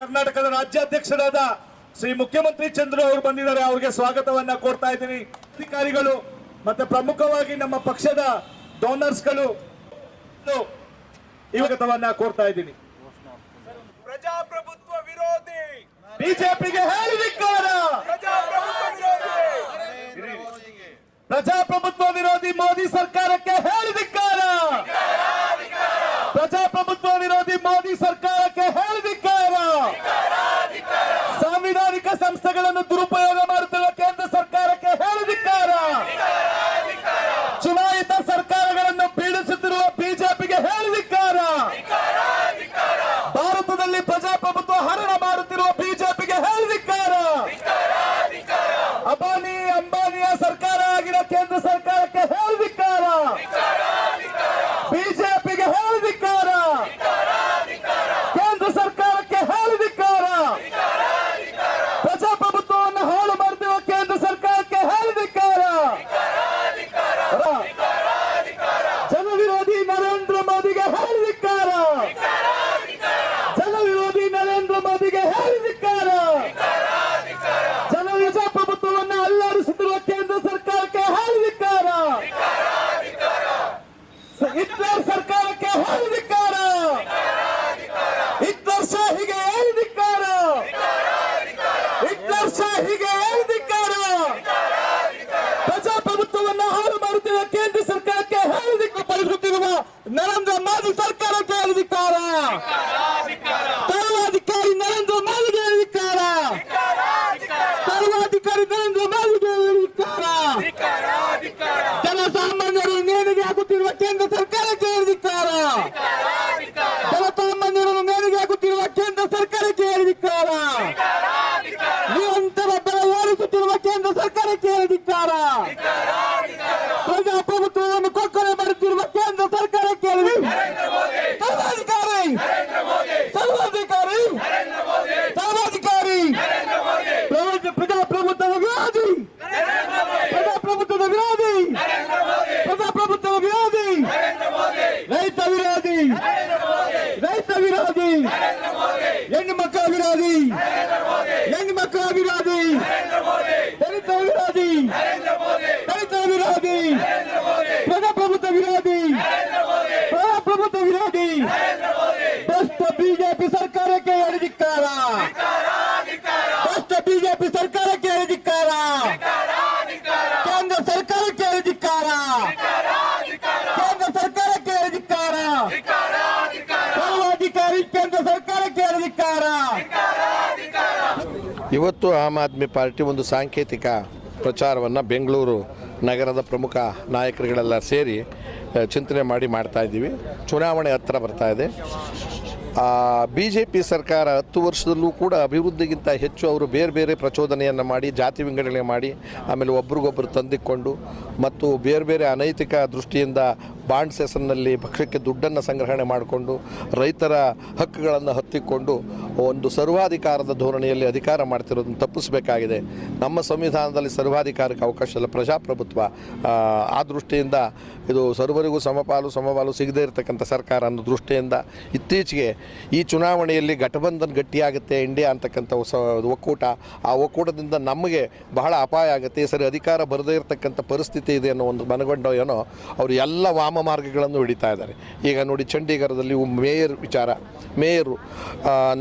ಕರ್ನಾಟಕದ ರಾಜ್ಯಾಧ್ಯಕ್ಷರಾದ ಶ್ರೀ ಮುಖ್ಯಮಂತ್ರಿ ಚಂದ್ರು ಅವರು ಬಂದಿದ್ದಾರೆ. ಅವರಿಗೆ ಸ್ವಾಗತವನ್ನ ಕೋರ್ತಾ ಇದ್ದೀನಿ. ಅಧಿಕಾರಿಗಳು ಮತ್ತೆ ಪ್ರಮುಖವಾಗಿ ನಮ್ಮ ಪಕ್ಷದ ಡೋನರ್ಸ್ಗಳು ಸ್ವಾಗತವನ್ನ ಕೋರ್ತಾ ಇದ್ದೀನಿ. ಪ್ರಜಾಪ್ರಭುತ್ವ ವಿರೋಧಿ. ಬಿಜೆಪಿಗೆ ಹೇಳಿದಿಕ್ಕಾರ ಪ್ರಜಾಪ್ರಭುತ್ವ ವಿರೋಧಿ ಮೋದಿ ಸರ್ಕಾರಕ್ಕೆ ಹೇಳಿದಿಕ್ಕಾರ ಸಾಂವಿಧಾನಿಕ ಸಂಸ್ಥೆಗಳನ್ನು ದುರುಪಯೋಗ ಮಾಡುತ್ತಿರುವ ಕೇಂದ್ರ ಸರ್ಕಾರಕ್ಕೆ ಹೇಳಿದಿಕ್ಕಾರ ಚುನಾಯಿತ ಸರ್ಕಾರಗಳನ್ನು ಪೀಡಿಸುತ್ತಿರುವ ಬಿಜೆಪಿಗೆ ಹೇಳಿದಿಕ್ಕಾರ ಭಾರತದಲ್ಲಿ ಪ್ರಜಾಪ್ರಭುತ್ವ ಹರಣ ಮಾಡುತ್ತಿರುವ ಬಿಜೆಪಿಗೆ ಹೇಳಿದಿಕ್ಕಾರ ಅಬಾನಿ ಅಂಬಾನಿಯ ಸರ್ಕಾರ ಆಗಿರೋ ಕೇಂದ್ರ ಸರ್ಕಾರಕ್ಕೆ ಹೇಳಿದಿಕ್ಕಾರ ಬಿಜೆಪಿಗೆ ಹೇಳಿದಿಕ್ಕಾರ ಕೇಂದ್ರ ಸರ್ಕಾರಕ್ಕೆ ಹೇಳಿದಿಕ್ಕಾರ ಪ್ರಜಾಪ್ರಭುತ್ವವನ್ನು ಹಾಳು ಮಾಡ್ತಿರುವ ಕೇಂದ್ರ ಸರ್ಕಾರಕ್ಕೆ ಹೇಳಿದಿಕ್ಕಾರ ಜನವಿರೋಧಿ ನರೇಂದ್ರ ಮೋದಿಗೆ ಹೇಳಿದಿಕ್ಕಾರ ಜನವಿರೋಧಿ ನರೇಂದ್ರ ಮೋದಿಗೆ ಹೇಳಿದಿಕ್ಕಾರ ಜನ ಪ್ರಜಾಪ್ರಭುತ್ವವನ್ನು ಅಲ್ಲಾಡಿಸುತ್ತಿರುವ ಕೇಂದ್ರ ಸರ್ಕಾರಕ್ಕೆ ಹೇಳಿದಿಕ್ಕಾರ ಹಿಟ್ಲರ್ ಸರ್ಕಾರಕ್ಕೆ ಹೇಳಿದಿಕ್ಕಾರ ಹಿಟ್ಲರ್ ಶಾಹಿಗೆ ಹೇಳಿದಿಕ್ಕಾರ ಹಿಟ್ಲರ್ ಶಾಹಿಗೆ ಹೇಳಿದಿಕ್ಕಾರ ಪ್ರಜಾಪ್ರಭುತ್ವವನ್ನು ಹಾಳು ಮಾಡುತ್ತಿರುವ ಕೇಂದ್ರ ಸರ್ಕಾರಕ್ಕೆ ಹೇಳಿದಿಕ್ಕ ಪರಿಸುತ್ತಿರುವ ನರೇಂದ್ರ ಸರ್ಕಾರಕ್ಕೆ ಹೇಳಿದಿಕ್ಕಾರ ಸರ್ವಾಧಿಕಾರಿ ನರೇಂದ್ರ ಮೋದಿಗೆ ಹೇಳಿದಿಕ್ಕಾರ ಸರ್ವಾಧಿಕಾರಿ ನರೇಂದ್ರ ಮೋದಿಗೆ ಹೇಳಿದಿಕ್ಕಾರ ಜನಸಾಮಾನ್ಯರು ನೇಣಿಗೆ ಹಾಕುತ್ತಿರುವ ಕೇಂದ್ರ ಸರ್ಕಾರಕ್ಕೆ ಹೇಳಿದಿಕ್ಕಾರ ಜನಸಾಮಾನ್ಯರನ್ನು ನೇಣಿಗೆ ಹಾಕುತ್ತಿರುವ ಕೇಂದ್ರ ಸರ್ಕಾರಕ್ಕೆ ಹೇಳಿದಿಕ್ಕಾರ ನಿರಂತರ ಬೆಲೆ ಓಡಿಸುತ್ತಿರುವ ಕೇಂದ್ರ ಸರ್ಕಾರಕ್ಕೆ ಹೇಳಿದಿಕ್ಕಾರ ಪ್ರಜಾಪ್ರಭುತ್ವವನ್ನು ಕೊಕ್ಕರೆ ಮಾಡುತ್ತಿರುವ ಕೇಂದ್ರ ಸರ್ಕಾರಕ್ಕೆ ಹೇಳಿ ಸರ್ವಾಧಿಕಾರಿ ಸರ್ವಾಧಿಕಾರಿ ಸರ್ವಾಧಿಕಾರಿ ಪ್ರಜಾ- ಪ್ರಜಾಪ್ರಭುತ್ವದ ವಿರೋಧಿ ಪ್ರಜಾಪ್ರಭುತ್ವದ ವಿರೋಧಿ ಪ್ರಜಾಪ್ರಭುತ್ವದ ವಿರೋಧಿ ರೈತ ವಿರೋಧಿ ರೈತ ವಿರೋಧಿ ಹೆಣ್ಣು ಮಕ್ಕಳ ವಿರೋಧಿ ಹೆಣ್ಣು ಮಕ್ಕಳ ವಿರೋಧಿ ದಲಿತ ವಿರೋಧಿ ದಲಿತ ವಿರೋಧಿ ಪ್ರಜಾಪ್ರಭುತ್ವ ವಿರೋಧಿ ಪ್ರಜಾಪ್ರಭುತ್ವ ವಿರೋಧಿ ಭ್ರಷ್ಟ ಬಿಜೆಪಿ ಸರ್ಕಾರಕ್ಕೆ ಹೇಳಿದಿಕ್ಕಾರ ಭ್ರಷ್ಟ ಬಿಜೆಪಿ ಸರ್ಕಾರಕ್ಕೆ ಹೇಳಿದಿಕ್ಕಾರ ಕೇಂದ್ರ ಸರ್ಕಾರಕ್ಕೆ ಹೇಳಿದಿಕ್ಕಾರ ಕೇಂದ್ರ ಸರ್ಕಾರಕ್ಕೆ ಹೇಳಿದಿಕ್ಕಾರ ಸರ್ವಾಧಿಕಾರಿ ಕೇಂದ್ರ ಸರ್ಕಾರಕ್ಕೆ ಹೇಳಿದಿಕ್ಕಾರ ಇವತ್ತು ಆಮ್ ಆದ್ಮಿ ಪಾರ್ಟಿ ಒಂದು ಸಾಂಕೇತಿಕ ಪ್ರಚಾರವನ್ನು ಬೆಂಗಳೂರು ನಗರದ ಪ್ರಮುಖ ನಾಯಕರುಗಳೆಲ್ಲ ಸೇರಿ ಚಿಂತನೆ ಮಾಡಿ ಮಾಡ್ತಾ ಇದ್ದೀವಿ. ಚುನಾವಣೆ ಹತ್ತಿರ ಬರ್ತಾ ಇದೆ. ಬಿ ಜೆ ಪಿ ಸರ್ಕಾರ ಹತ್ತು ವರ್ಷದಲ್ಲೂ ಕೂಡ ಅಭಿವೃದ್ಧಿಗಿಂತ ಹೆಚ್ಚು ಅವರು ಬೇರೆ ಬೇರೆ ಪ್ರಚೋದನೆಯನ್ನು ಮಾಡಿ, ಜಾತಿ ವಿಂಗಡಣೆ ಮಾಡಿ, ಆಮೇಲೆ ಒಬ್ರಿಗೊಬ್ಬರು ತಂದಿಕೊಂಡು ಮತ್ತು ಬೇರೆ ಬೇರೆ ಅನೈತಿಕ ದೃಷ್ಟಿಯಿಂದ ಬಾಂಡ್ಸ್ ಹೆಸರಿನಲ್ಲಿ ಪಕ್ಷಕ್ಕೆ ದುಡ್ಡನ್ನು ಸಂಗ್ರಹಣೆ ಮಾಡಿಕೊಂಡು ರೈತರ ಹಕ್ಕುಗಳನ್ನು ಹತ್ತಿಕೊಂಡು ಒಂದು ಸರ್ವಾಧಿಕಾರದ ಧೋರಣೆಯಲ್ಲಿ ಅಧಿಕಾರ ಮಾಡ್ತಿರೋದನ್ನು ತಪ್ಪಿಸಬೇಕಾಗಿದೆ. ನಮ್ಮ ಸಂವಿಧಾನದಲ್ಲಿ ಸರ್ವಾಧಿಕಾರಕ್ಕೆ ಅವಕಾಶ ಇಲ್ಲ. ಪ್ರಜಾಪ್ರಭುತ್ವ ಆ, ದೃಷ್ಟಿಯಿಂದ ಇದು ಸರ್ವರಿಗೂ ಸಮಪಾಲು ಸಮಪಾಲು ಸಿಗದೇ ಇರತಕ್ಕಂಥ ಸರ್ಕಾರ ಅನ್ನೋ ದೃಷ್ಟಿಯಿಂದ ಇತ್ತೀಚೆಗೆ ಈ ಚುನಾವಣೆಯಲ್ಲಿ ಘಟಬಂಧನ್ ಗಟ್ಟಿಯಾಗುತ್ತೆ ಇಂಡಿಯಾ ಅಂತಕ್ಕಂಥ ಹೊಸ ಒಕ್ಕೂಟ ಆ ಒಕ್ಕೂಟದಿಂದ ನಮಗೆ ಬಹಳ ಅಪಾಯ ಆಗುತ್ತೆ. ಸರಿ ಅಧಿಕಾರ ಬರದೇ ಇರತಕ್ಕಂಥ ಪರಿಸ್ಥಿತಿ ಇದೆ ಅನ್ನೋ ಒಂದು ಮನಗೊಂಡ ಏನೋ ಅವರು ಎಲ್ಲ ವಾಮ ಮಾರ್ಗಗಳನ್ನು ಹಿಡಿತಾ ಇದ್ದಾರೆ. ಈಗ ನೋಡಿ ಚಂಡೀಗಢದಲ್ಲಿ ಮೇಯರ್ ವಿಚಾರ. ಮೇಯರು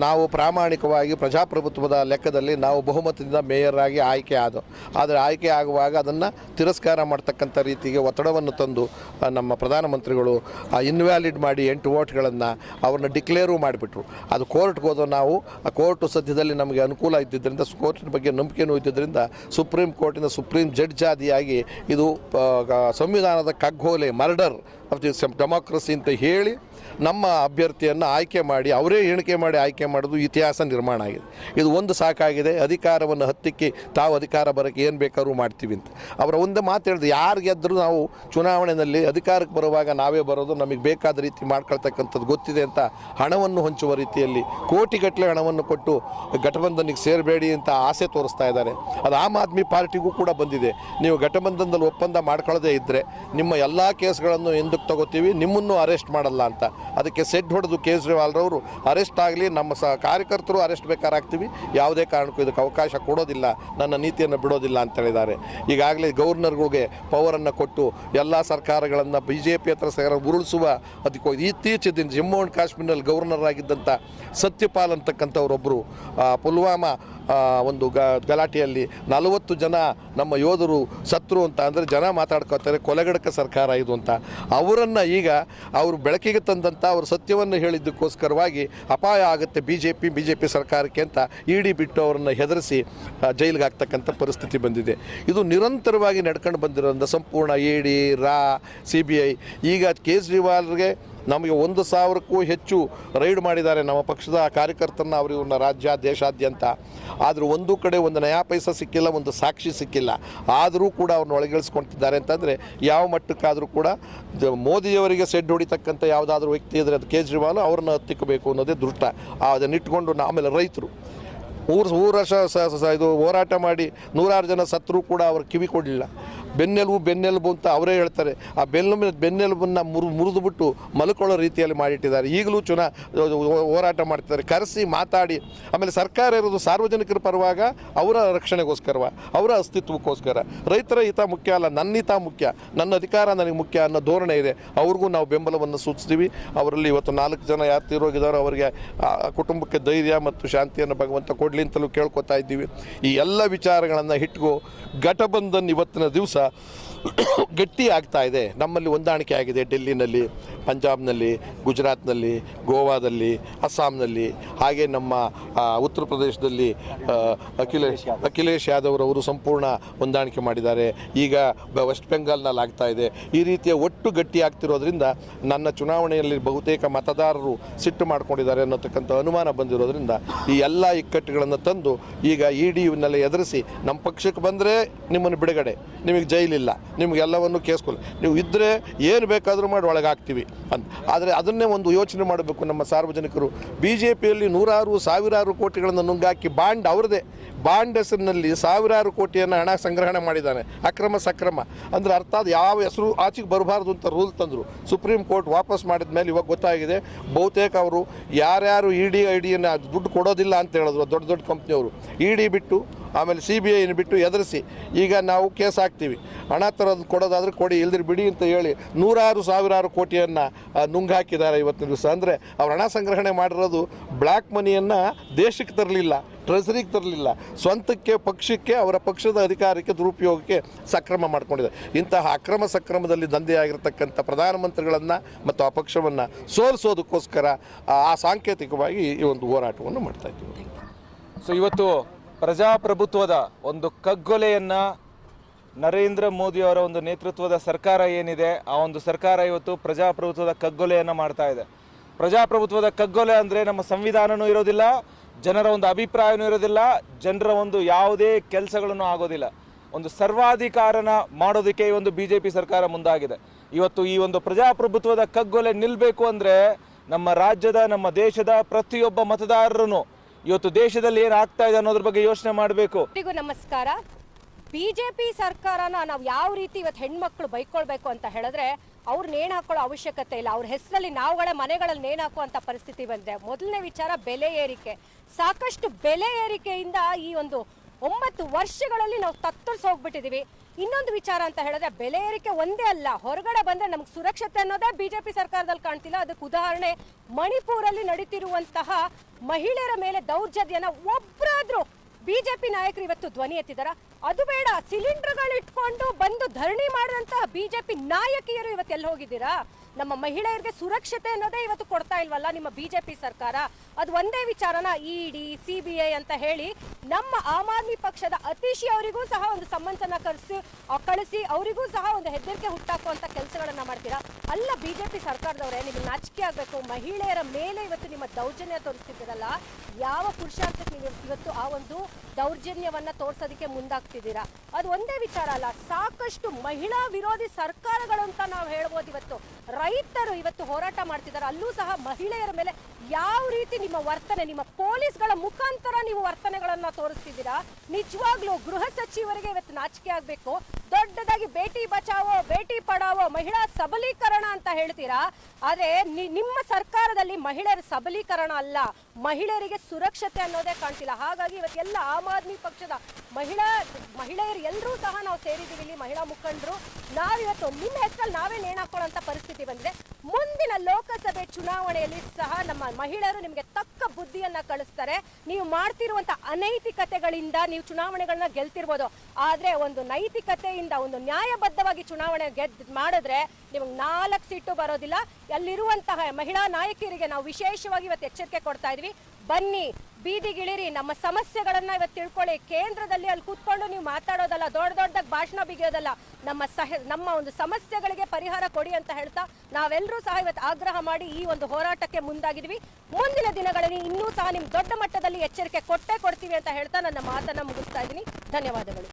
ನಾವು ಪ್ರಾಮಾಣಿಕವಾಗಿ ಪ್ರಜಾಪ್ರಭುತ್ವದ ಲೆಕ್ಕದಲ್ಲಿ ನಾವು ಬಹುಮತದಿಂದ ಮೇಯರ್ ಆಗಿ ಆಯ್ಕೆ ಆದವು ಆದರೆ ಆಯ್ಕೆ ಆಗುವಾಗ ಅದನ್ನು ತಿರಸ್ಕಾರ ಮಾಡ್ತಕ್ಕಂಥ ರೀತಿಗೆ ಒತ್ತಡವನ್ನು ತಂದು ನಮ್ಮ ಪ್ರಧಾನಮಂತ್ರಿಗಳು ಇನ್ವ್ಯಾಲಿಡ್ ಮಾಡಿ ಎಂಟು ವೋಟ್ಗಳನ್ನು ಅವ್ರನ್ನ ಡಿಕ್ಲೇರು ಮಾಡಿಬಿಟ್ರು. ಅದು ಕೋರ್ಟ್ಗೆ ಹೋದೋ ನಾವು, ಆ ಕೋರ್ಟು ಸದ್ಯದಲ್ಲಿ ನಮಗೆ ಅನುಕೂಲ ಇದ್ದಿದ್ದರಿಂದ ಕೋರ್ಟಿನ ಬಗ್ಗೆ ನಂಬಿಕೆನೂ ಇದ್ದಿದ್ದರಿಂದ ಸುಪ್ರೀಂ ಕೋರ್ಟಿನ ಸುಪ್ರೀಂ ಜಡ್ಜ್ ಆದಿಯಾಗಿ ಇದು ಸಂವಿಧಾನದ ಕಗ್ಗೋಲೆ, ಮರ್ಡರ್ ಆಫ್ ದಿ ಡೆಮಾಕ್ರಸಿ ಅಂತ ಹೇಳಿ ನಮ್ಮ ಅಭ್ಯರ್ಥಿಯನ್ನು ಆಯ್ಕೆ ಮಾಡಿ, ಅವರೇ ಎಣಿಕೆ ಮಾಡಿ ಆಯ್ಕೆ ಮಾಡೋದು ಇತಿಹಾಸ ನಿರ್ಮಾಣ ಆಗಿದೆ. ಇದು ಒಂದು ಸಾಕಾಗಿದೆ, ಅಧಿಕಾರವನ್ನು ಹತ್ತಿಕ್ಕಿ ತಾವು ಅಧಿಕಾರ ಬರೋಕ್ಕೆ ಏನು ಬೇಕಾದ್ರೂ ಮಾಡ್ತೀವಿ ಅಂತ. ಅವರ ಒಂದು ಮಾತು ಹೇಳಿದ್ರು ಯಾರು ಗೆದ್ದರೂ ನಾವು ಚುನಾವಣೆಯಲ್ಲಿ ಅಧಿಕಾರಕ್ಕೆ ಬರುವಾಗ ನಾವೇ ಬರೋದು, ನಮಗೆ ಬೇಕಾದ ರೀತಿ ಮಾಡ್ಕೊಳ್ತಕ್ಕಂಥದ್ದು ಗೊತ್ತಿದೆ ಅಂತ ಹಣವನ್ನು ಹಂಚುವ ರೀತಿಯಲ್ಲಿ ಕೋಟಿಗಟ್ಟಲೆ ಹಣವನ್ನು ಕೊಟ್ಟು ಘಟಬಂಧನಿಗೆ ಸೇರಬೇಡಿ ಅಂತ ಆಸೆ ತೋರಿಸ್ತಾ ಇದ್ದಾರೆ. ಅದು ಆಮ್ ಆದ್ಮಿ ಪಾರ್ಟಿಗೂ ಕೂಡ ಬಂದಿದೆ. ನೀವು ಘಟಬಂಧನದಲ್ಲಿ ಒಪ್ಪಂದ ಮಾಡ್ಕೊಳ್ಳದೇ ಇದ್ದರೆ ನಿಮ್ಮ ಎಲ್ಲ ಕೇಸ್ಗಳನ್ನು ಎಂದಕ್ಕೆ ತಗೋತೀವಿ, ನಿಮ್ಮನ್ನು ಅರೆಸ್ಟ್ ಮಾಡಲ್ಲ ಅಂತ. ಅದಕ್ಕೆ ಸೆಡ್ ಹೊಡೆದು ಕೇಜ್ರಿವಾಲ್ರವರು ಅರೆಸ್ಟ್ ಆಗಲಿ, ನಮ್ಮ ಸ ಕಾರ್ಯಕರ್ತರು ಅರೆಸ್ಟ್ ಬೇಕಾರಾಗ್ತೀವಿ ಯಾವುದೇ ಕಾರಣಕ್ಕೂ ಇದಕ್ಕೆ ಅವಕಾಶ ಕೊಡೋದಿಲ್ಲ. ನನ್ನ ನೀತಿಯನ್ನು ಬಿಡೋದಿಲ್ಲ ಅಂತ ಹೇಳಿದ್ದಾರೆ. ಈಗಾಗಲೇ ಗವರ್ನರ್ಗಳಿಗೆ ಪವರನ್ನು ಕೊಟ್ಟು ಎಲ್ಲ ಸರ್ಕಾರಗಳನ್ನು ಬಿ ಜೆ ಪಿ ಹತ್ರ ಸರ್ಕಾರ ಉರುಳಿಸುವ ಅದಕ್ಕೆ ಇತ್ತೀಚಿನ ದಿನ ಜಮ್ಮು ಆ್ಯಂಡ್ ಕಾಶ್ಮೀರ್ನಲ್ಲಿ ಗವರ್ನರ್ ಆಗಿದ್ದಂಥ ಸತ್ಯಪಾಲ್ ಅಂತಕ್ಕಂಥವ್ರೊಬ್ಬರು ಪುಲ್ವಾಮಾ ಒಂದು ಗಲಾಟೆಯಲ್ಲಿ ನಲವತ್ತು ಜನ ನಮ್ಮ ಯೋಧರು ಸತ್ರು ಅಂತ ಅಂದರೆ ಜನ ಮಾತಾಡ್ಕೋತಾರೆ ಕೊಲೆಗಡಕ ಸರ್ಕಾರ ಇದು ಅಂತ. ಅವರನ್ನು ಈಗ ಅವರು ಬೆಳಕಿಗೆ ತಂದಂಥ ಅವರು ಸತ್ಯವನ್ನು ಹೇಳಿದ್ದಕ್ಕೋಸ್ಕರವಾಗಿ ಅಪಾಯ ಆಗುತ್ತೆ B J P B J P ಸರ್ಕಾರಕ್ಕೆ ಅಂತ ಇಡಿ ಬಿಟ್ಟು ಅವರನ್ನು ಹೆದರಿಸಿ ಜೈಲಿಗೆ ಹಾಕ್ತಕ್ಕಂಥ ಪರಿಸ್ಥಿತಿ ಬಂದಿದೆ. ಇದು ನಿರಂತರವಾಗಿ ನಡ್ಕೊಂಡು ಬಂದಿರೋದ್ರಿಂದ ಸಂಪೂರ್ಣ ಇ ಡಿ, ರಾ, ಸಿ ಬಿ ಐ, ಈಗ ಕೇಜ್ರಿವಾಲ್ಗೆ ನಮಗೆ ಒಂದು ಸಾವಿರಕ್ಕೂ ಹೆಚ್ಚು ರೈಡ್ ಮಾಡಿದ್ದಾರೆ ನಮ್ಮ ಪಕ್ಷದ ಕಾರ್ಯಕರ್ತರನ್ನ ಅವರು ಇವ್ರನ್ನ ರಾಜ್ಯ, ದೇಶಾದ್ಯಂತ. ಆದರೂ ಒಂದು ಕಡೆ ಒಂದು ನಯಾ ಪೈಸಾ ಸಿಕ್ಕಿಲ್ಲ, ಒಂದು ಸಾಕ್ಷಿ ಸಿಕ್ಕಿಲ್ಲ. ಆದರೂ ಕೂಡ ಅವ್ರನ್ನ ಒಳಗಿಳಿಸ್ಕೊಳ್ತಿದ್ದಾರೆ ಅಂತಂದರೆ ಯಾವ ಮಟ್ಟಕ್ಕಾದರೂ ಕೂಡ ಮೋದಿಯವರಿಗೆ ಸೆಡ್ ಹೊಡಿತಕ್ಕಂಥ ಯಾವುದಾದ್ರೂ ವ್ಯಕ್ತಿ ಇದ್ದರೆ ಅದು ಕೇಜ್ರಿವಾಲ್ ಅವ್ರನ್ನ ಹತ್ತಿಕ್ಕಬೇಕು ಅನ್ನೋದೇ ದೃಷ್ಟ. ಅದನ್ನು ಇಟ್ಕೊಂಡು ನಾ- ಆಮೇಲೆ ರೈತರು. ಊರು ಊರು ವರ್ಷ ಇದು ಹೋರಾಟ ಮಾಡಿ ನೂರಾರು ಜನ ಸತ್ರೂ ಕೂಡ ಅವ್ರು ಕಿವಿ ಕೊಡಲಿಲ್ಲ. ಬೆನ್ನೆಲುಬು ಬೆನ್ನೆಲುಬು ಅಂತ ಅವರೇ ಹೇಳ್ತಾರೆ. ಆ ಬೆನ್ನೆಲುಬು ಬೆನ್ನೆಲುಬನ್ನು ಮುರು ಬಿಟ್ಟು ಮಲ್ಕೊಳ್ಳೋ ರೀತಿಯಲ್ಲಿ ಮಾಡಿಟ್ಟಿದ್ದಾರೆ. ಈಗಲೂ ಚುನಾ ಹೋರಾಟ ಮಾಡ್ತಿದ್ದಾರೆ. ಕರೆಸಿ ಮಾತಾಡಿ. ಆಮೇಲೆ ಸರ್ಕಾರ ಇರೋದು ಸಾರ್ವಜನಿಕರ ಪರವಾಗ ಅವರ ರಕ್ಷಣೆಗೋಸ್ಕರವ, ಅವರ ಅಸ್ತಿತ್ವಕ್ಕೋಸ್ಕರ. ರೈತರ ಹಿತ ಮುಖ್ಯ ಅಲ್ಲ, ನನ್ನ ಹಿತ ಮುಖ್ಯ, ನನ್ನ ಅಧಿಕಾರ ನನಗೆ ಮುಖ್ಯ ಅನ್ನೋ ಧೋರಣೆ ಇದೆ. ಅವ್ರಿಗೂ ನಾವು ಬೆಂಬಲವನ್ನು ಸೂಚಿಸ್ತೀವಿ. ಅವರಲ್ಲಿ ಇವತ್ತು ನಾಲ್ಕು ಜನ ಯಾರು ತೀರೋಗಿದ್ದಾರೋ ಅವರಿಗೆ ಕುಟುಂಬಕ್ಕೆ ಧೈರ್ಯ ಮತ್ತು ಶಾಂತಿಯನ್ನು ಭಗವಂತ ಕೊಡಲಿ ಅಂತಲೂ ಕೇಳ್ಕೊತಾ ಇದ್ದೀವಿ. ಈ ಎಲ್ಲ ವಿಚಾರಗಳನ್ನು ಇಟ್ಕೋ ಘಟಬಂಧನ್ ಇವತ್ತಿನ ದಿವಸ ಗಟ್ಟಿ ಆಗ್ತಾ ಇದೆ. ನಮ್ಮಲ್ಲಿ ಹೊಂದಾಣಿಕೆ ಆಗಿದೆ. ಡೆಲ್ಲಿನಲ್ಲಿ, ಪಂಜಾಬ್ನಲ್ಲಿ, ಗುಜರಾತ್ನಲ್ಲಿ, ಗೋವಾದಲ್ಲಿ, ಅಸ್ಸಾಂನಲ್ಲಿ, ಹಾಗೆ ನಮ್ಮ ಉತ್ತರ ಪ್ರದೇಶದಲ್ಲಿ ಅಖಿಲೇಶ್ ಅಖಿಲೇಶ್ ಯಾದವ್ ಅವರು ಸಂಪೂರ್ಣ ಹೊಂದಾಣಿಕೆ ಮಾಡಿದ್ದಾರೆ. ಈಗ ವೆಸ್ಟ್ ಬೆಂಗಾಲ್ನಲ್ಲಿ ಆಗ್ತಾ ಇದೆ. ಈ ರೀತಿಯ ಒಟ್ಟು ಗಟ್ಟಿ ಆಗ್ತಿರೋದ್ರಿಂದ ನನ್ನ ಚುನಾವಣೆಯಲ್ಲಿ ಬಹುತೇಕ ಮತದಾರರು ಸಿಟ್ಟು ಮಾಡ್ಕೊಂಡಿದ್ದಾರೆ ಅನ್ನೋತಕ್ಕಂಥ ಅನುಮಾನ ಬಂದಿರೋದ್ರಿಂದ ಈ ಎಲ್ಲ ಇಕ್ಕಟ್ಟುಗಳನ್ನು ತಂದು ಈಗ ಇ ಡಿ ಎದುರಿಸಿ ನಮ್ಮ ಪಕ್ಷಕ್ಕೆ ಬಂದರೆ ನಿಮ್ಮನ್ನು ಬಿಡುಗಡೆ. ನಿಮಗೆ ಜೈಲಿಲ್ಲ. ನಿಮಗೆಲ್ಲವನ್ನು ಕೇಸ್ಕೊಲ್ಲ ನೀವು ಇದ್ದರೆ ಏನು ಬೇಕಾದರೂ ಮಾಡಿ ಒಳಗೆ ಹಾಕ್ತೀವಿ ಅಂತ. ಆದರೆ ಅದನ್ನೇ ಒಂದು ಯೋಚನೆ ಮಾಡಬೇಕು ನಮ್ಮ ಸಾರ್ವಜನಿಕರು. ಬಿ ಜೆ ಪಿಯಲ್ಲಿ ನೂರಾರು, ಸಾವಿರಾರು ಕೋಟಿಗಳನ್ನು ನುಂಗಾಕಿ ಬಾಂಡ್ ಅವರದೇ. ಬಾಂಡ್ ಹೆಸರಿನಲ್ಲಿ ಸಾವಿರಾರು ಕೋಟಿಯನ್ನು ಹಣ ಸಂಗ್ರಹಣೆ ಮಾಡಿದ್ದಾನೆ. ಅಕ್ರಮ ಸಕ್ರಮ. ಅಂದರೆ ಅದು ಯಾವ ಹೆಸರು ಆಚೆಗೆ ಬರಬಾರ್ದು ಅಂತ ರೂಲ್ ತಂದರು. ಸುಪ್ರೀಂ ಕೋರ್ಟ್ ವಾಪಸ್ ಮಾಡಿದ ಮೇಲೆ ಇವಾಗ ಗೊತ್ತಾಗಿದೆ. ಬಹುತೇಕ ಅವರು ಯಾರ್ಯಾರು ಇ ಡಿ, ಐ ಡಿಯನ್ನು ದುಡ್ಡು ಕೊಡೋದಿಲ್ಲ ಅಂತ ಹೇಳಿದ್ರು. ದೊಡ್ಡ ದೊಡ್ಡ ಕಂಪ್ನಿಯವರು. ಇ ಬಿಟ್ಟು ಆಮೇಲೆ ಸಿ ಬಿ ಐನ ಬಿಟ್ಟು ಎದುರಿಸಿ ಈಗ ನಾವು ಕೇಸ್ ಹಾಕ್ತೀವಿ. ಹಣ ತರೋದು ಕೊಡೋದಾದರೂ ಕೊಡಿ ಇಲ್ದಿರ ಬಿಡಿ ಅಂತ ಹೇಳಿ ನೂರಾರು ಸಾವಿರಾರು ಕೋಟಿಯನ್ನು ನುಂಗಾಕಿದ್ದಾರೆ ಇವತ್ತಿನ ದಿವಸ. ಅಂದರೆ ಅವ್ರು ಹಣ ಸಂಗ್ರಹಣೆ ಮಾಡಿರೋದು ಬ್ಲ್ಯಾಕ್ ಮನಿಯನ್ನು ದೇಶಕ್ಕೆ ತರಲಿಲ್ಲ, ಟ್ರೆಸರಿಗೆ ತರಲಿಲ್ಲ, ಸ್ವಂತಕ್ಕೆ, ಪಕ್ಷಕ್ಕೆ, ಅವರ ಪಕ್ಷದ ಅಧಿಕಾರಕ್ಕೆ, ದುರುಪಯೋಗಕ್ಕೆ ಸಕ್ರಮ ಮಾಡಿಕೊಂಡಿದೆ. ಇಂತಹ ಅಕ್ರಮ ಸಕ್ರಮದಲ್ಲಿ ದಂಧೆಯಾಗಿರ್ತಕ್ಕಂಥ ಪ್ರಧಾನಮಂತ್ರಿಗಳನ್ನು ಮತ್ತು ಆ ಪಕ್ಷವನ್ನು ಸೋಲಿಸೋದಕ್ಕೋಸ್ಕರ, ಆ- ಸಾಂಕೇತಿಕವಾಗಿ ಈ ಒಂದು ಹೋರಾಟವನ್ನು ಮಾಡ್ತಾ ಇದ್ದೀವಿ. ಸೊ ಇವತ್ತು ಪ್ರಜಾಪ್ರಭುತ್ವದ ಒಂದು ಕಗ್ಗೊಲೆಯನ್ನು ನರೇಂದ್ರ ಮೋದಿ ಅವರ ಒಂದು ನೇತೃತ್ವದ ಸರ್ಕಾರ ಏನಿದೆ, ಆ ಒಂದು ಸರ್ಕಾರ ಇವತ್ತು ಪ್ರಜಾಪ್ರಭುತ್ವದ ಕಗ್ಗೊಲೆಯನ್ನು ಮಾಡ್ತಾ ಇದೆ. ಪ್ರಜಾಪ್ರಭುತ್ವದ ಕಗ್ಗೊಲೆ ಅಂದ್ರೆ ನಮ್ಮ ಸಂವಿಧಾನನೂ ಇರೋದಿಲ್ಲ, ಜನರ ಒಂದು ಅಭಿಪ್ರಾಯನೂ ಇರೋದಿಲ್ಲ, ಜನರ ಒಂದು ಯಾವುದೇ ಕೆಲಸಗಳನ್ನು ಆಗೋದಿಲ್ಲ. ಒಂದು ಸರ್ವಾಧಿಕಾರನ ಮಾಡೋದಕ್ಕೆ ಈ ಒಂದು ಬಿಜೆಪಿ ಸರ್ಕಾರ ಮುಂದಾಗಿದೆ. ಇವತ್ತು ಈ ಒಂದು ಪ್ರಜಾಪ್ರಭುತ್ವದ ಕಗ್ಗೊಲೆ ನಿಲ್ಲಬೇಕು ಅಂದ್ರೆ ನಮ್ಮ ರಾಜ್ಯದ, ನಮ್ಮ ದೇಶದ ಪ್ರತಿಯೊಬ್ಬ ಮತದಾರರು ಇವತ್ತು ದೇಶದಲ್ಲಿ ಏನು ಆಗ್ತಾ ಇದೆ ಅನ್ನೋದ್ರ ಬಗ್ಗೆ ಯೋಚನೆ ಮಾಡಬೇಕು. ನಮಸ್ಕಾರ. ಬಿಜೆಪಿ ಸರ್ಕಾರನ ನಾವು ಯಾವ ರೀತಿ ಇವತ್ತು ಹೆಣ್ಮಕ್ಳು ಬೈಕೊಳ್ಬೇಕು ಅಂತ ಹೇಳಿದ್ರೆ ಅವ್ರು ನೇಣು ಹಾಕೊಳ್ಳೋ ಅವಶ್ಯಕತೆ ಇಲ್ಲ. ಅವ್ರ ಹೆಸರಲ್ಲಿ ನಾವುಗಳೇ ಮನೆಗಳಲ್ಲಿ ನೇಣು ಹಾಕುವಂತ ಪರಿಸ್ಥಿತಿ ಬಂದಿದೆ. ಮೊದಲನೇ ವಿಚಾರ ಬೆಲೆ ಏರಿಕೆ. ಸಾಕಷ್ಟು ಬೆಲೆ ಏರಿಕೆಯಿಂದ ಈ ಒಂದು ಒಂಬತ್ತು ವರ್ಷಗಳಲ್ಲಿ ನಾವು ತತ್ತರಿಸಿ ಹೋಗ್ಬಿಟ್ಟಿದ್ದೀವಿ. ಇನ್ನೊಂದು ವಿಚಾರ ಅಂತ ಹೇಳಿದ್ರೆ, ಬೆಲೆ ಏರಿಕೆ ಒಂದೇ ಅಲ್ಲ. ಹೊರಗಡೆ ಬಂದ್ರೆ ನಮ್ಗೆ ಸುರಕ್ಷತೆ ಅನ್ನೋದೇ ಬಿಜೆಪಿ ಸರ್ಕಾರದಲ್ಲಿ ಕಾಣ್ತಿಲ್ಲ. ಅದಕ್ಕೆ ಉದಾಹರಣೆ, ಮಣಿಪುರಲ್ಲಿ ನಡೀತಿರುವಂತಹ ಮಹಿಳೆಯರ ಮೇಲೆ ದೌರ್ಜನ್ಯನ ಒಬ್ಬರಾದ್ರೂ ಬಿಜೆಪಿ ನಾಯಕರು ಇವತ್ತು ಧ್ವನಿ ಎತ್ತಿದಾರ? ಅದು ಬೇಡ ಸಿಲಿಂಡರ್ಗಳು ಇಟ್ಕೊಂಡು ಬಂದು ಧರಣಿ ಮಾಡಿದಂತಹ ಬಿಜೆಪಿ ನಾಯಕಿಯರು ಇವತ್ತು ಎಲ್ಲಿ ಹೋಗಿದ್ದೀರಾ? ನಮ್ಮ ಮಹಿಳೆಯರಿಗೆ ಸುರಕ್ಷತೆ ಅನ್ನೋದೇ ಇವತ್ತು ಕೊಡ್ತಾ ಇಲ್ವಲ್ಲ ನಿಮ್ಮ ಬಿಜೆಪಿ ಸರ್ಕಾರ? ಅದು ಒಂದೇ ವಿಚಾರನ ಇಡಿ ಸಿ ಬಿ ಐ ಅಂತ ಹೇಳಿ ನಮ್ಮ ಆಮ್ ಆದ್ಮಿ ಪಕ್ಷದ ಅತೀಶಿ ಅವರಿಗೂ ಸಹ ಒಂದು ಸಮನ್ಸನ್ನ ಕರೆಸಿ ಕಳಿಸಿ ಅವರಿಗೂ ಸಹ ಒಂದು ಹೆದರಿಕೆ ಹುಟ್ಟಾಕುವಂತ ಕೆಲಸಗಳನ್ನ ಮಾಡ್ತೀರಾ? ಅಲ್ಲ, ಬಿಜೆಪಿ ಸರ್ಕಾರದವರೇ, ನಿಮಗೆ ನಾಚಿಕೆ ಆಗ್ಬೇಕು. ಮಹಿಳೆಯರ ಮೇಲೆ ಇವತ್ತು ನಿಮ್ಮ ದೌರ್ಜನ್ಯ ತೋರಿಸ್ತಿದ್ದೀರಲ್ಲ, ಯಾವ ಪುರುಷಾರ್ಥಕ್ಕೆ ನೀವು ಇವತ್ತು ಆ ಒಂದು ದೌರ್ಜನ್ಯವನ್ನ ತೋರ್ಸೋದಕ್ಕೆ ಮುಂದಾಗ್ತಿದ್ದೀರಾ? ಅದು ಒಂದೇ ವಿಚಾರ ಅಲ್ಲ, ಸಾಕಷ್ಟು ಮಹಿಳಾ ವಿರೋಧಿ ಸರ್ಕಾರಗಳು ಅಂತ ನಾವು ಹೇಳ್ಬೋದು ಇವತ್ತು. ರೈತರು ಇವತ್ತು ಹೋರಾಟ ಮಾಡ್ತಿದ್ದಾರೆ. ಅಲ್ಲೂ ಸಹ ಮಹಿಳೆಯರ ಮೇಲೆ ಯಾವ ರೀತಿ ನಿಮ್ಮ ವರ್ತನೆ, ನಿಮ್ಮ ಪೊಲೀಸ್ಗಳ ಮುಖಾಂತರ ನೀವು ವರ್ತನೆಗಳನ್ನ ತೋರಿಸ್ತಿದ್ದೀರಾ? ನಿಜವಾಗ್ಲೂ ಗೃಹ ಸಚಿವರಿಗೆ ಇವತ್ತು ನಾಚಿಕೆ ಆಗ್ಬೇಕು. ದೊಡ್ಡದಾಗಿ ಬೇಟಿ ಬಚಾವೋ, ಬೇಟಿ ಪಡಾವೋ, ಮಹಿಳಾ ಸಬಲೀಕರಣ ಅಂತ ಹೇಳ್ತೀರಾ? ಆದ್ರೆ ನಿಮ್ಮ ಸರ್ಕಾರದಲ್ಲಿ ಮಹಿಳೆಯರ ಸಬಲೀಕರಣ ಅಲ್ಲ. ಮಹಿಳೆಯರಿಗೆ ಸುರಕ್ಷತೆ ಅನ್ನೋದೇ ಕಾಣ್ತಿಲ್ಲ. ಹಾಗಾಗಿ ಇವತ್ತೆಲ್ಲ ಆಮ್ ಆದ್ಮಿ ಪಕ್ಷದ ಮಹಿಳಾ, ಮಹಿಳೆಯರು ಎಲ್ಲರೂ ಸಹ ನಾವು ಸೇರಿದ್ದೀವಿ ಇಲ್ಲಿ, ಮಹಿಳಾ ಮುಖಂಡರು. ನಾವಿವತ್ತು ನಿಮ್ಮ ಹೆಸರಲ್ಲಿ ನಾವೇ ನೇಣಾಕೊಳ್ಳೋಂಥ ಪರಿಸ್ಥಿತಿ ಬಂದಿದೆ. ಮುಂದಿನ ಲೋಕಸಭೆ ಚುನಾವಣೆಯಲ್ಲಿ ಸಹ ನಮ್ಮ ಮಹಿಳೆಯರು ನಿಮಗೆ ತಕ್ಕ ಬುದ್ಧಿಯನ್ನ ಕಳಿಸ್ತಾರೆ. ನೀವು ಮಾಡ್ತಿರುವಂತ ಅನೈತಿಕತೆಗಳಿಂದ ನೀವು ಚುನಾವಣೆಗಳನ್ನ ಗೆಲ್ತಿರ್ಬೋದು. ಆದ್ರೆ ಒಂದು ನೈತಿಕತೆಯಿಂದ ಒಂದು ನ್ಯಾಯಬದ್ಧವಾಗಿ ಚುನಾವಣೆ ಗೆದ್ ಮಾಡಿದ್ರೆ ನಿಮಗೆ ನಾಲ್ಕು ಸೀಟು ಬರೋದಿಲ್ಲ. ಅಲ್ಲಿರುವಂತಹ ಮಹಿಳಾ ನಾಯಕಿಯರಿಗೆ ನಾವು ವಿಶೇಷವಾಗಿ ಇವತ್ತು ಎಚ್ಚರಿಕೆ ಕೊಡ್ತಾ ಇದೀವಿ. ಬನ್ನಿ ಬೀದಿಗಿಳಿರಿ ನಮ್ಮ ಸಮಸ್ಯೆಗಳನ್ನ ಇವತ್ತು ತಿಳ್ಕೊಳ್ಳಿ. ಕೇಂದ್ರದಲ್ಲಿ ಅಲ್ಲಿ ಕೂತ್ಕೊಂಡು ನೀವು ಮಾತಾಡೋದಲ್ಲ, ದೊಡ್ಡ ದೊಡ್ಡದಾಗಿ ಭಾಷಣ ಬಿಗಿಯೋದಲ್ಲ. ನಮ್ಮ ಸಹ, ನಮ್ಮ ಒಂದು ಸಮಸ್ಯೆಗಳಿಗೆ ಪರಿಹಾರ ಕೊಡಿ ಅಂತ ಹೇಳ್ತಾ ನಾವೆಲ್ಲರೂ ಸಹ ಇವತ್ತು ಆಗ್ರಹ ಮಾಡಿ ಈ ಒಂದು ಹೋರಾಟಕ್ಕೆ ಮುಂದಾಗಿದ್ವಿ. ಮುಂದಿನ ದಿನಗಳಲ್ಲಿ ಇನ್ನೂ ಸಹ ನಿಮ್ಗೆ ದೊಡ್ಡ ಮಟ್ಟದಲ್ಲಿ ಎಚ್ಚರಿಕೆ ಕೊಟ್ಟೇ ಕೊಡ್ತೀವಿ ಅಂತ ಹೇಳ್ತಾ ನನ್ನ ಮಾತನ್ನ ಮುಗಿಸ್ತಾ ಇದ್ದೀನಿ. ಧನ್ಯವಾದಗಳು.